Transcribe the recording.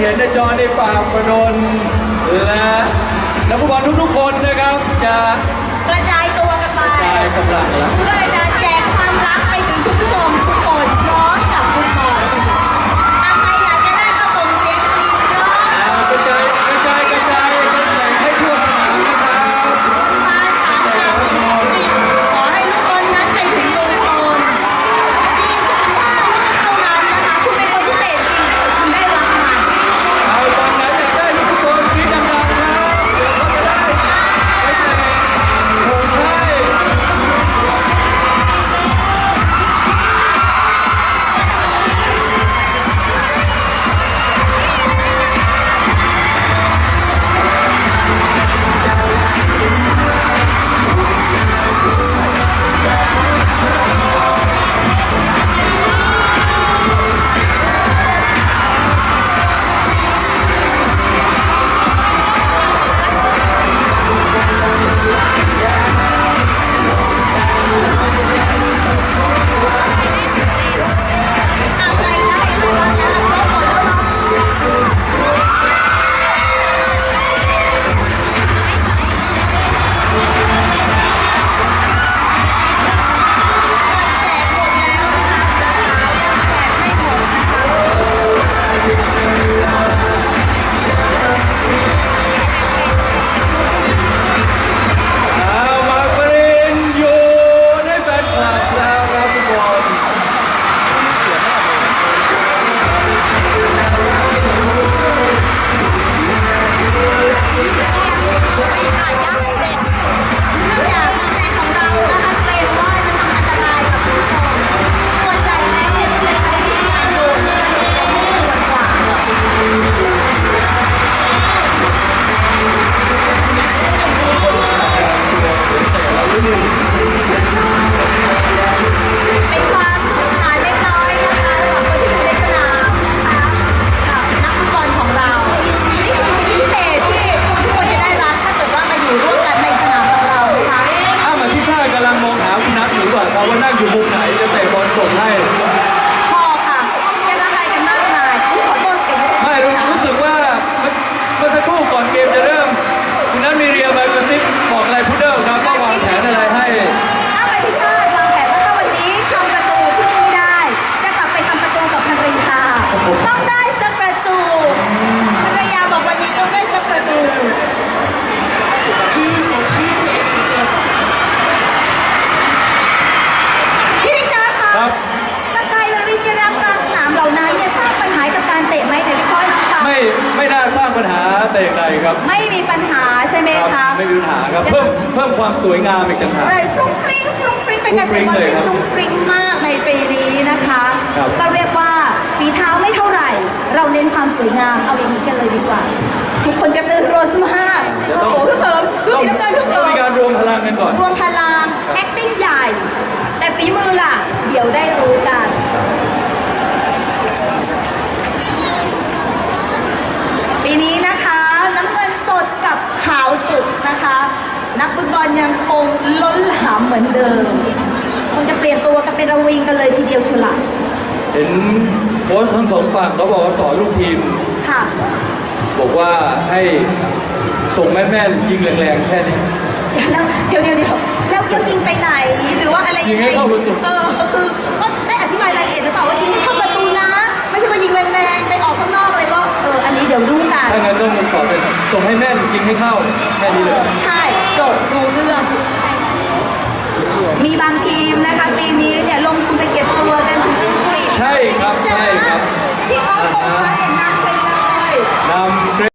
เห็นในปากประดนและนักฟุตบอลทุกๆคนนะครับจะ เครับไม่มีปัญหาใช่ไหมคคะรับไม่มีปัญหาครับเพิ่มเพิ่มความสวยงามอีกต่างหากอะไรฟรุ้งฟริ้งฟรุ้งฟริ้งเป็นการเตะบอลที่ฟรุ้งฟริ้งมากในปีนี้นะคะครับก็เรียกว่าฝีเท้าไม่เท่าไหร่ เราเน้นความสวยงามเอาอย่างนี้กันเลยดีกว่า ทุกคนกระตือรือร้นมาก เดี๋ยว โอ้ ต้อง โหทุกเถิมดูสีน้ำเงินทุก ต้ เถิ อง ม มีการรวมพลังกันก่อน รวมพลัง acting ใหญ่ แต่ฝีมือล่ะ เดี๋ยวได้รู้กัน ปีนี้นะคะ น้ำเงินสดกับขาวสุดนะคะ นักฟุตบอลยังคงล้นหลามเหมือนเดิม คงจะเปลี่ยนตัวกันเป็นระวิงกันเลยทีเดียวเชุละเห็นโค้ชทั้งสองฝั่งเขาบอกว่าสอนลูกทีม ค่ะ บอกว่าให้ส่งแม่นๆยิงแรงๆแค่นี้ แล้วเดี๋ยวเดี๋ยวเดี๋ยวแล้วเขายิงไปไหน หรือว่าอะไรยิงให้เข้าประตู เออคือก็ได้อธิบายรายละเอียดหรือเปล่าว่ายิงให้เข้าประตูนะ ไม่ใช่ว่ายิงแรงๆไปออกข้างนอกเลยก็เอออันนี้เดี๋ยวดูกัน ถ้างั้นต้องสอนเป็นส่งให้แม่นยิงให้เข้าแค่นี้เลย ใช่ จบดูเรื่อง มีบางที